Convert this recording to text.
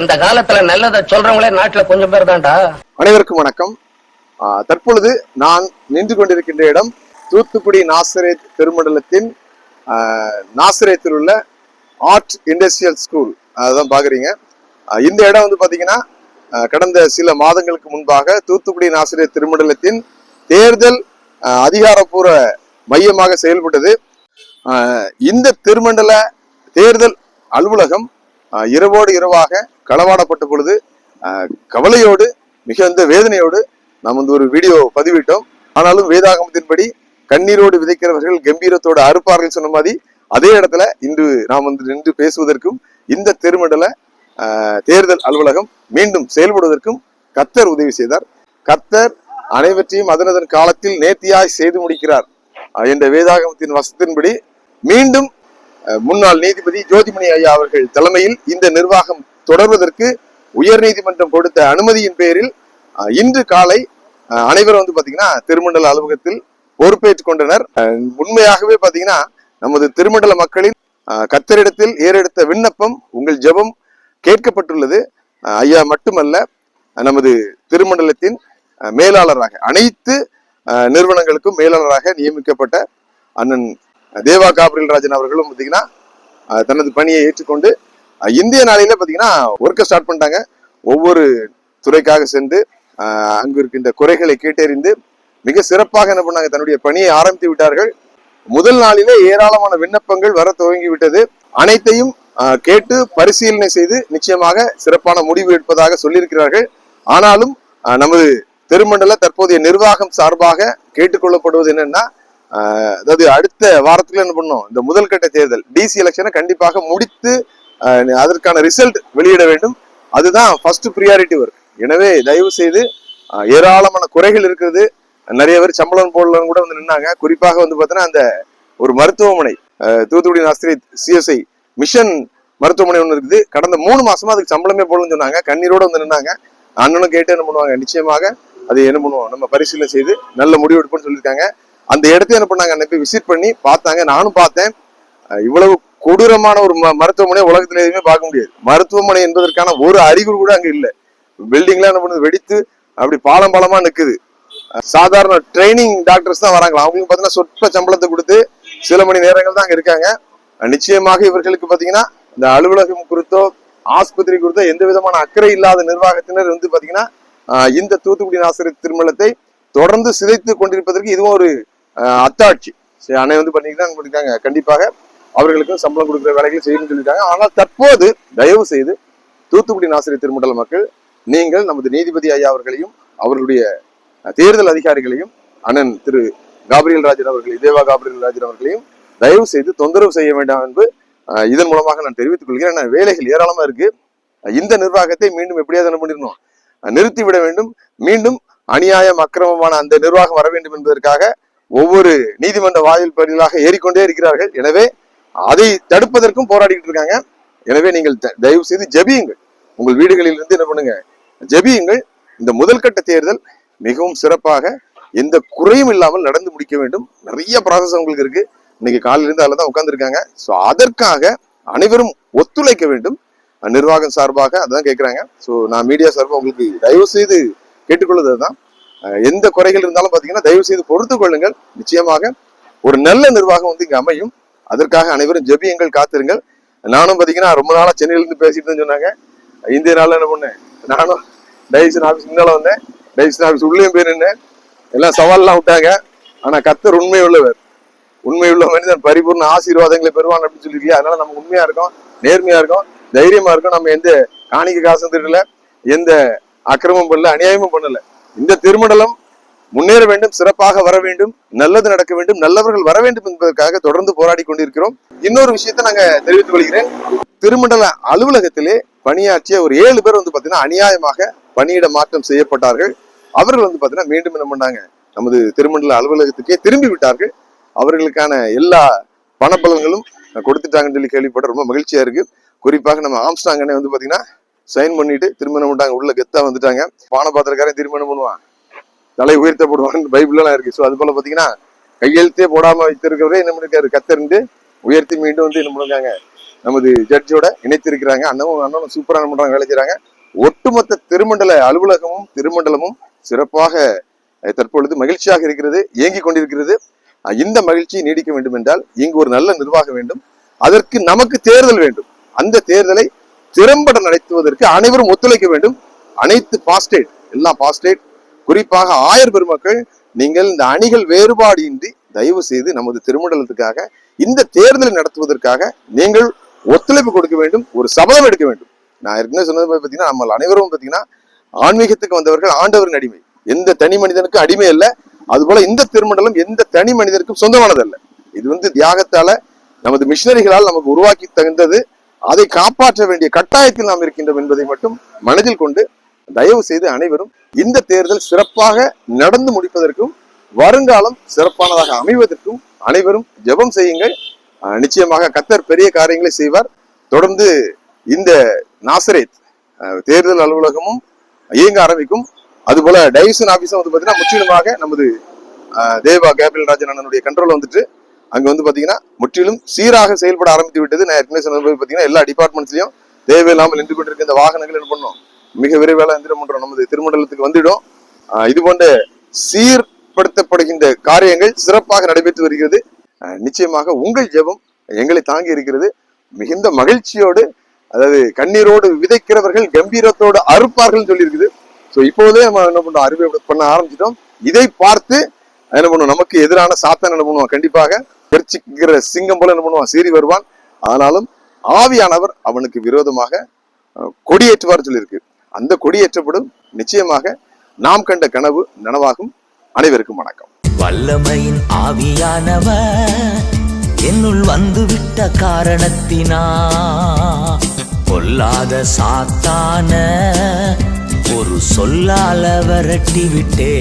இந்த காலத்துல நல்லதை சொல்றவங்களே நாட்டுல கொஞ்சம் பேர் தான்டா. அனைவருக்கும் வணக்கம். தற்பொழுது நான் நின்று கொண்டிருக்கின்ற இடம் தூத்துக்குடி நாசரேத் பெருமண்டலத்தின் நாசரேத்தில் உள்ள ஆர்ட் இண்டஸ்ட்ரியல் ஸ்கூல் அதுதான் பாக்குறீங்க இந்த இடம் வந்து பாத்தீங்கன்னா கடந்த சில மாதங்களுக்கு முன்பாக தூத்துக்குடி நாசிரியர் திருமண்டலத்தின் தேர்தல் அதிகாரப்பூர்வ மையமாக செயல்பட்டது. இந்த திருமண்டல தேர்தல் அலுவலகம் இரவோடு இரவாக களவாடப்பட்ட பொழுது கவலையோடு மிகுந்த வேதனையோடு நாம் வந்து ஒரு வீடியோ பதிவிட்டோம். ஆனாலும் வேதாகமத்தின்படி கண்ணீரோடு விதைக்கிறவர்கள் கம்பீரத்தோடு அறுப்பார்கள் சொன்ன மாதிரி அதே இடத்துல இன்று நாம் வந்து நின்று பேசுவதற்கும் இந்த திருமண்டல தேர்தல் அலுவலகம் மீண்டும் செயல்படுவதற்கும் கத்தர் உதவி செய்தார். கத்தர் அனைவற்றையும் அதனதன் காலத்தில் நேர்த்தியாய் செய்து முடிக்கிறார். என்ற வேதாகமத்தின் வசத்தின்படி மீண்டும் முன்னாள் நீதிபதி ஜோதிமணி ஐயா அவர்கள் தலைமையில் இந்த நிர்வாகம் தொடர்வதற்கு உயர் நீதிமன்றம் கொடுத்த அனுமதியின் பேரில் இன்று காலை அனைவரும் வந்து பாத்தீங்கன்னா திருமண்டல அலுவலகத்தில் பொறுப்பேற்றுக் கொண்டனர். உண்மையாகவே பாத்தீங்கன்னா நமது திருமண்டல மக்களின் கத்தரிடத்தில் ஏறெடுத்த விண்ணப்பம் உங்கள் ஜெபம் கேட்கப்பட்டுள்ளது. ஐயா மட்டுமல்ல நமது திருமண்டலத்தின் மேலாளராக அனைத்து அஹ், நிறுவனங்களுக்கும் மேலாளராக நியமிக்கப்பட்ட அண்ணன் தேவா காபிரில் ராஜன் அவர்களும் பார்த்தீங்கன்னா தனது பணியை ஏற்றுக்கொண்டு இந்திய நாளையில பார்த்தீங்கன்னா ஒர்க்கை ஸ்டார்ட் பண்ணிட்டாங்க. ஒவ்வொரு துறைக்காக சென்று அங்கு இருக்கின்ற குறைகளை கேட்டறிந்து மிக சிறப்பாக என்ன பண்ணாங்க தன்னுடைய பணியை ஆரம்பித்து விட்டார்கள். முதல் நாளிலே ஏராளமான விண்ணப்பங்கள் வர துவங்கி விட்டது அனைத்தையும் கேட்டு பரிசீலனை செய்து நிச்சயமாக சிறப்பான முடிவு எடுப்பதாக சொல்லியிருக்கிறார்கள். ஆனாலும் நமது திருமண்டல தற்போதைய நிர்வாகம் சார்பாக கேட்டுக்கொள்ளப்படுவது என்னன்னா அதாவது அடுத்த வாரத்துல என்ன பண்ணும்? இந்த முதல் கட்ட தேர்தல் டிசி எலெக்ஷனை கண்டிப்பாக முடித்து அதற்கான ரிசல்ட் வெளியிட வேண்டும். அதுதான் ஃபர்ஸ்ட் ப்ரியாரிட்டி ஒர்க் எனவே தயவு செய்து ஏராளமான குறைகள் இருக்கிறது. நிறைய பேர் சம்பளம் போடலன்னு கூட வந்து நின்னாங்க. குறிப்பாக வந்து பார்த்தீங்கன்னா அந்த ஒரு மருத்துவமனை தூத்துக்குடி ஆசிரியர் சிஎஸ்ஐ மிஷன் மருத்துவமனை ஒன்று இருக்குது. கடந்த மூணு மாசமா அதுக்கு சம்பளமே போடலன்னு சொன்னாங்க. கண்ணீரோட வந்து நின்னாங்க. அண்ணனும் கேட்டு என்ன பண்ணுவாங்க? நிச்சயமாக அது என்ன பண்ணுவோம்? நம்ம பரிசீலனை செய்து நல்ல முடிவு எடுப்போம்னு சொல்லியிருக்காங்க. அந்த இடத்த என்ன பண்ணாங்க அன்னைக்கு விசிட் பண்ணி பார்த்தாங்க. நானும் பார்த்தேன். இவ்வளவு கொடூரமான ஒரு ம- மருத்துவமனை உலகத்துல எதுவுமே பார்க்க முடியாது. மருத்துவமனை என்பதற்கான ஒரு அறிகுறி கூட அங்க இல்ல. பில்டிங்லாம் என்ன பண்ணுது? வெடித்து அப்படி பாலம் பாலமா நிக்குது. சாதாரண ட்ரைனிங் டாக்டர்ஸ் தான் வராங்களா? அவங்களுக்கு பார்த்தீங்கன்னா சொற்ப சம்பளத்தை கொடுத்து சில மணி நேரங்கள் தான் அங்க இருக்காங்க. நிச்சயமாக இவர்களுக்கு பாத்தீங்கன்னா இந்த அலுவலகம் குறித்தோ ஆஸ்பத்திரி குறித்தோ எந்த விதமான அக்கறை இல்லாத நிர்வாகத்தினர் வந்து பாத்தீங்கன்னா இந்த தூத்துக்குடி ஆசிரியர் திருமணத்தை தொடர்ந்து சிதைத்து கொண்டிருப்பதற்கு இதுவும் ஒரு அத்தாட்சி. சரி அன்னை வந்து பண்ணிக்கிட்டாங்க பண்ணிருக்காங்க கண்டிப்பாக அவர்களுக்கும் சம்பளம் கொடுக்குற வேலைகளை செய்யணும்னு சொல்லிட்டாங்க ஆனால் தற்போது தயவு செய்து தூத்துக்குடி ஆசிரியர் திருமண்டல மக்கள் நீங்கள் நமது நீதிபதி ஐயா அவர்களையும் அவர்களுடைய தேர்தல் அதிகாரிகளையும் அண்ணன் திரு காபிரியல் ராஜன் அவர்கள் தேவா காபிரியல் ராஜன் அவர்களையும் தயவு செய்து தொந்தரவு செய்ய வேண்டாம் என்று இதன் மூலமாக நான் தெரிவித்துக் கொள்கிறேன். வேலைகள் ஏராளமா இருக்கு. இந்த நிர்வாகத்தை மீண்டும் எப்படியாவது என்ன பண்ணிடணும்? நிறுத்திவிட வேண்டும். மீண்டும் அநியாயம் அக்கிரமமான அந்த நிர்வாகம் வர வேண்டும் என்பதற்காக ஒவ்வொரு நீதிமன்ற வாயில் பணிகளாக ஏறிக்கொண்டே இருக்கிறார்கள். எனவே அதை தடுப்பதற்கும் போராடிக்கிட்டு இருக்காங்க. எனவே நீங்கள் த- தயவு செய்து ஜெபியுங்கள். உங்கள் வீடுகளில் இருந்து என்ன பண்ணுங்க? ஜெபியுங்கள். இந்த முதல் கட்ட தேர்தல் மிகவும் சிறப்பாக எந்த குறையும் இல்லாமல் நடந்து முடிக்க வேண்டும். நிறைய ப்ராசஸ் உங்களுக்கு இருக்கு. இன்னைக்கு காலையில இருந்து அதில் தான் உட்காந்துருக்காங்க ஸோ அதற்காக அனைவரும் ஒத்துழைக்க வேண்டும். நிர்வாகம் சார்பாக அதான் கேட்குறாங்க ஸோ நான் மீடியா சார்பாக உங்களுக்கு தயவு செய்து கேட்டுக்கொள்வது தான் எந்த குறைகள் இருந்தாலும் பார்த்தீங்கன்னா தயவு செய்து பொறுத்து கொள்ளுங்கள். நிச்சயமாக ஒரு நல்ல நிர்வாகம் வந்து இங்க அமையும். அதற்காக அனைவரும் ஜெபியங்கள் காத்திருங்கள். நானும் பார்த்தீங்கன்னா ரொம்ப நாளா சென்னையிலேருந்து பேசிட்டு சொன்னாங்க. இந்திய நாளில் என்ன பண்ணேன்? நானும் டைவிஷன் ஆஃபீஸ் முன்னால வந்தேன். டைவிஷன் ஆஃபீஸ் உள்ளேயும் போய் நின்னேன். எல்லாம் சவால்லாம் விட்டாங்க. ஆனா கத்தர் உண்மை உள்ளவர் உண்மை உள்ள மனிதன் பரிபூர்ண ஆசீர்வாதங்களை பெறுவான் அப்படின்னு சொல்லியிருக்கீங்க அதனால நம்ம உண்மையா இருக்கோம் நேர்மையா இருக்கும் தைரியமா இருக்கும். நம்ம எந்த காணிக்க காசும் திருடல எந்த அக்கிரமம் பண்ணல அநியாயமும் பண்ணல. இந்த திருமண்டலம் முன்னேற வேண்டும் சிறப்பாக வர வேண்டும் நல்லது நடக்க வேண்டும் நல்லவர்கள் வர வேண்டும் என்பதற்காக தொடர்ந்து போராடி கொண்டிருக்கிறோம். இன்னொரு விஷயத்தை நாங்க தெரிவித்துக் கொள்கிறேன். திருமண்டல அலுவலகத்திலே பணியாற்றிய ஒரு ஏழு பேர் வந்து பாத்தீங்கன்னா அநியாயமாக பணியிட மாற்றம் செய்யப்பட்டார்கள். அவர்கள் வந்து பாத்தீங்கன்னா மீண்டும் என்ன பண்ணாங்க நமது திருமண்டல அலுவலகத்துக்கே திரும்பி விட்டார்கள். அவர்களுக்கான எல்லா பணப்பலன்களும் கொடுத்துட்டாங்கன்னு சொல்லி கேள்விப்பட்ட ரொம்ப மகிழ்ச்சியா இருக்கு. குறிப்பாக நம்ம ஆம்ஸ்டாங் வந்து பாத்தீங்கன்னா சைன் பண்ணிட்டு திருமணம் பண்ணிட்டாங்க. உள்ள கெத்தா வந்துட்டாங்க. பானபாத்திரக்காரன் திருமணம் பண்ணுவான். தலை உயர்த்தப்படுவான் பைபிள்லாம் இருக்கு. ஸோ அது போல பாத்தீங்கன்னா கையெழுத்தே போடாம வைத்திருக்கிறவரே என்ன பண்ணிருக்காரு? கத்தறிந்து உயர்த்தி மீண்டும் வந்து என்ன பண்ணிருக்காங்க? நமது ஜட்ஜோட இணைத்திருக்கிறாங்க. அண்ணனும் அண்ணனும் சூப்பரான பண்றாங்க? வேலை செய்யறாங்க ஒட்டுமொத்த திருமண்டல அலுவலகமும் திருமண்டலமும் சிறப்பாக தற்பொழுது மகிழ்ச்சியாக இருக்கிறது இயங்கிக் கொண்டிருக்கிறது. இந்த மகிழ்ச்சி நீடிக்க வேண்டும் என்றால் இங்கு ஒரு நல்ல நிர்வாகம் வேண்டும். அதற்கு நமக்கு தேர்தல் வேண்டும். அந்த தேர்தலை திறம்பட நடத்துவதற்கு அனைவரும் ஒத்துழைக்க வேண்டும். அனைத்து பாஸ்டேட் எல்லா பாஸ்டேட் குறிப்பாக ஆயர் பெருமக்கள் நீங்கள் இந்த அணிகள் வேறுபாடு இன்றி தயவு செய்து நமது திருமண்டலத்துக்காக இந்த தேர்தலை நடத்துவதற்காக நீங்கள் ஒத்துழைப்பு கொடுக்க வேண்டும் ஒரு சபதம் எடுக்க வேண்டும். நான் ஏற்கனவே சொன்னது பார்த்தீங்கன்னா நம்ம அனைவரும் பார்த்தீங்கன்னா ஆன்மீகத்துக்கு வந்தவர்கள் ஆண்டவரின் அடிமை. எந்த தனி மனிதனுக்கும் அடிமை அல்ல. அதுபோல இந்த திருமண்டலம் எந்த தனி மனிதனுக்கும் சொந்தமானதல்ல. இது வந்து தியாகத்தால நமது மிஷினரிகளால் நமக்கு உருவாக்கி தகுந்தது அதை காப்பாற்ற வேண்டிய கட்டாயத்தில் நாம் இருக்கின்றோம் என்பதை மட்டும் மனதில் கொண்டு தயவு செய்து அனைவரும் இந்த தேர்தல் சிறப்பாக நடந்து முடிப்பதற்கும் வருங்காலம் சிறப்பானதாக அமைவதற்கும் அனைவரும் ஜெபம் செய்யுங்கள். நிச்சயமாக கத்தர் பெரிய காரியங்களை செய்வார். தொடர்ந்து இந்த நாசரேத் தேர்தல் அலுவலகமும் இயங்க ஆரம்பிக்கும். அதுபோல டைவிஷன் ஆபீஸும் வந்து பார்த்தீங்கன்னா முற்றிலுமாக நமது தேவா கேபிள் ராஜன் அண்ணனுடைய கண்ட்ரோல் வந்துட்டு அங்க வந்து பாத்தீங்கன்னா முற்றிலும் சீராக செயல்பட ஆரம்பித்து விட்டது. நான் ஏற்கனவே சொன்னது பாத்தீங்கன்னா எல்லா டிபார்ட்மெண்ட்ஸ்லயும் தேவையில்லாமல் நின்று கொண்டிருக்க இந்த வாகனங்கள் என்ன பண்ணோம்? மிக விரைவாக எந்திரம் பண்றோம் நமது திருமண்டலத்துக்கு வந்துடும் இது போன்ற சீர்படுத்தப்படுகின்ற காரியங்கள் சிறப்பாக நடைபெற்று வருகிறது. நிச்சயமாக உங்கள் ஜெபம் எங்களை தாங்கி இருக்கிறது. மிகுந்த மகிழ்ச்சியோடு அதாவது கண்ணீரோடு விதைக்கிறவர்கள் கம்பீரத்தோடு அறுப்பார்கள் சொல்லியிருக்குது. ஸோ இப்போதே நம்ம என்ன பண்ணோம்? அறுவை பண்ண ஆரம்பிச்சிட்டோம். இதை பார்த்து என்ன பண்ணுவோம் நமக்கு எதிரான சாத்தான் என்ன பண்ணுவோம் கண்டிப்பாக கர்ச்சிக்கிற சிங்கம் போல என்ன பண்ணுவான்? சீறி வருவான். ஆனாலும் ஆவியானவர் அவனுக்கு விரோதமாக கொடியேற்றுவார் சொல்லியிருக்கு. அந்த கொடியேற்றப்படும் நிச்சயமாக நாம் கண்ட கனவு நனவாகும். அனைவருக்கும் வணக்கம். வல்லமையின் ஆவியானவர் என்னுள் வந்துவிட்ட காரணத்தினா? பொல்லாத சாத்தான ஒரு சொல்லால விரட்டி விட்டே